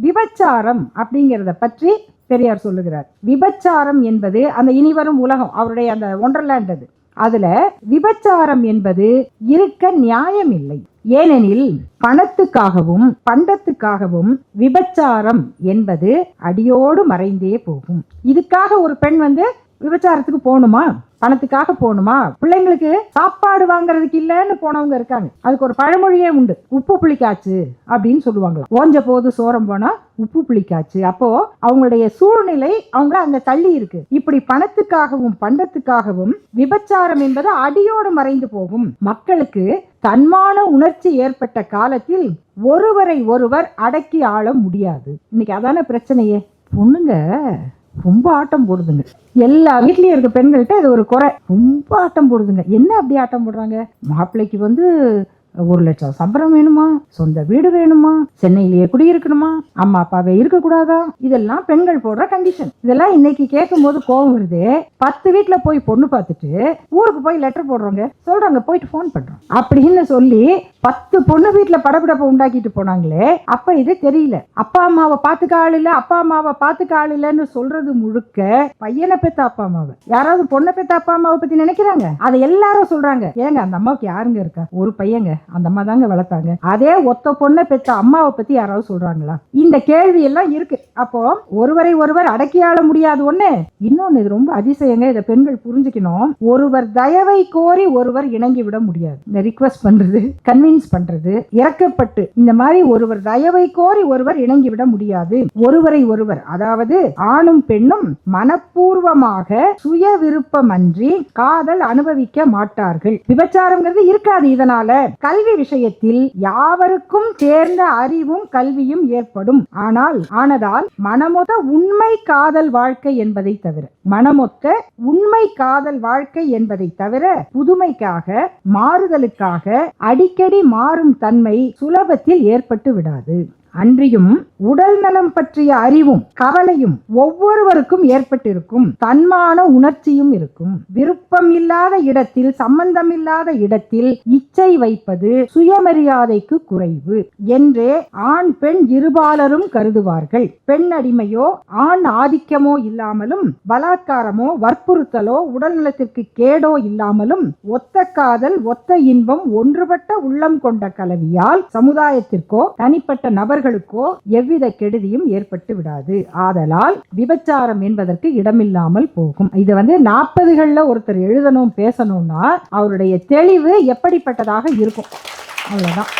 விபச்சாரம் அப்படிங்கிறத பற்றி பெரியார் சொல்லுகிறார். விபச்சாரம் என்பது அந்த இனிவரும் உலகம் அவருடைய அந்த ஒண்டர்லேண்ட் அது. அதுல விபச்சாரம் என்பது இருக்க நியாயம் இல்லை. ஏனெனில் பணத்துக்காகவும் பண்டத்துக்காகவும் விபச்சாரம் என்பது அடியோடு மறைந்தே போகும். இதுக்காக ஒரு பெண் வந்து விபச்சாரத்துக்கு போகணுமா? பணத்துக்காக போகணுமா? பிள்ளைங்களுக்கு சாப்பாடு வாங்குறதுக்கு இல்லைன்னு போனவங்க இருக்காங்க. அதுக்கு ஒரு பழமொழியே உண்டு. உப்பு புளிக்காச்சு அப்படின்னு சொல்லுவாங்களா ஓஞ்ச போது சோரம் போனா உப்பு புளிக்காச்சு. அப்போ அவங்களுடைய சூழ்நிலை அவங்கள அங்க தள்ளி இருக்கு. இப்படி பணத்துக்காகவும் பண்டத்துக்காகவும் விபச்சாரம் என்பது அடியோடு மறைந்து போகும். மக்களுக்கு தன்மான உணர்ச்சி ஏற்பட்ட காலத்தில் ஒருவரை ஒருவர் அடக்கி ஆள முடியாது. இன்னைக்கு அதான பிரச்சனையே? பொண்ணுங்க ரொம்ப ஆட்டம் போடுதுங்க. எல்லா வீட்லேயும் இருக்க பெண்கள்கிட்ட இது ஒரு குறை. ரொம்ப ஆட்டம் போடுதுங்க. என்ன அப்படி ஆட்டம் போடுறாங்க? மாப்பிள்ளைக்கு வந்து ஒரு லட்சம் சம்பளம் வேணுமா? சொந்த வீடு வேணுமா? சென்னையிலேயே குடியிருக்கணுமா? அம்மா அப்பாவே இருக்கக்கூடாதா? இதெல்லாம் பெண்கள் போடுற கண்டிஷன் இதெல்லாம் இன்னைக்கு கேட்கும் போது கோவம் வருது. பத்து வீட்டில் போய் பொண்ணு பார்த்துட்டு ஊருக்கு போய் லெட்டர் போடுறோங்க சொல்றாங்க போயிட்டு ஃபோன் பண்றோம். அப்படின்னு சொல்லி பத்து பொண்ணு வீட்ல படபடப்பை உண்டாக்கிட்டு போனாங்களே அப்ப இது தெரியல. அப்பா அம்மாவை பாத்துக்க ஆள் இல்ல அப்பா அம்மாவை பாத்துக்க ஆள் இல்லன்னு சொல்றது முழுக்க பையனை பெத்த அப்பா அம்மாவை. யாராவது பொண்ணை பெத்த அப்பா அம்மாவை பத்தி நினைக்கிறாங்க? அதை எல்லாரும் சொல்றாங்க. ஏங்க அந்த அம்மாவுக்கு யாருங்க இருக்கா? ஒரு பையங்க அந்த அம்மா தாங்க வளர்த்தாங்க. அதே ஒத்த பொண்ணை பெத்த அம்மாவை பத்தி யாராவது சொல்றாங்களா? இந்த கேள்வி எல்லாம் இருக்கு. அப்போ ஒருவரை ஒருவர் அடக்கியாள ஆள முடியாது ஒண்ணு. இன்னொன்னு இது ரொம்ப அதிசயங்க இதை பெண்கள் புரிஞ்சுக்கணும். ஒருவர் தயவை கோரி ஒருவர் இணங்கி விட முடியாது. இந்த ரிக்வஸ்ட் பண்றது. கன்வின்ஸ் பண்றது இறக்கப்பட்டு இந்த மாதிரி ஒருவர் தயவை கோரி ஒருவர் இணங்கி விட முடியாது. ஒருவரை ஒருவர் அதாவது ஆணும் பெண்ணும் மனப்பூர்வமாக சுய விருப்பமன்றி காதல் அனுபவிக்க மாட்டார்கள். விபச்சாரம்ங்கிறது இருக்காது இதனால. கல்வி விஷயத்தில் யாவருக்கும் சேர்ந்த அறிவும் கல்வியும் ஏற்படும். ஆனால் ஆனதால் மனமொத்த உண்மை காதல் வாழ்க்கை என்பதை தவிர மனமொத்த உண்மை காதல் வாழ்க்கை என்பதை தவிர புதுமைக்காக மாறுதலுக்காக அடிக்கடி மாறும் தன்மை சுலபத்தில் ஏற்பட்டு விடாது. அன்றியும் உடல் நலம் பற்றிய அறிவும் கவலையும் ஒவ்வொருவருக்கும் ஏற்பட்டிருக்கும். தன்மான உணர்ச்சியும் இருக்கும். விருப்பம் இல்லாத இடத்தில் சம்பந்தமில்லாத இடத்தில் இச்சை வைப்பது சுயமரியாதைக்கு குறைவு என்றே ஆண் பெண் இருபாலரும் கருதுவார்கள். பெண் அடிமையோ ஆண் ஆதிக்கமோ இல்லாமலும் பலாத்காரமோ வற்புறுத்தலோ உடல் நலத்திற்கு கேடோ இல்லாமலும் ஒத்த காதல் ஒத்த இன்பம் ஒன்றுபட்ட உள்ளம் கொண்ட கலவியால் சமுதாயத்திற்கோ தனிப்பட்ட நபர்களுக்கோ எவ்வித கெடுதியும் ஏற்பட்டு விடாது. ஆதலால் விபச்சாரம் என்பதற்கு இடமில்லாமல் போகும். இது வந்து நாற்பதுகள்ல ஒருத்தர் எழுதணும் பேசணும்னா அவருடைய தெளிவு எப்படிப்பட்டதாக இருக்கும். அவ்வளவுதான்.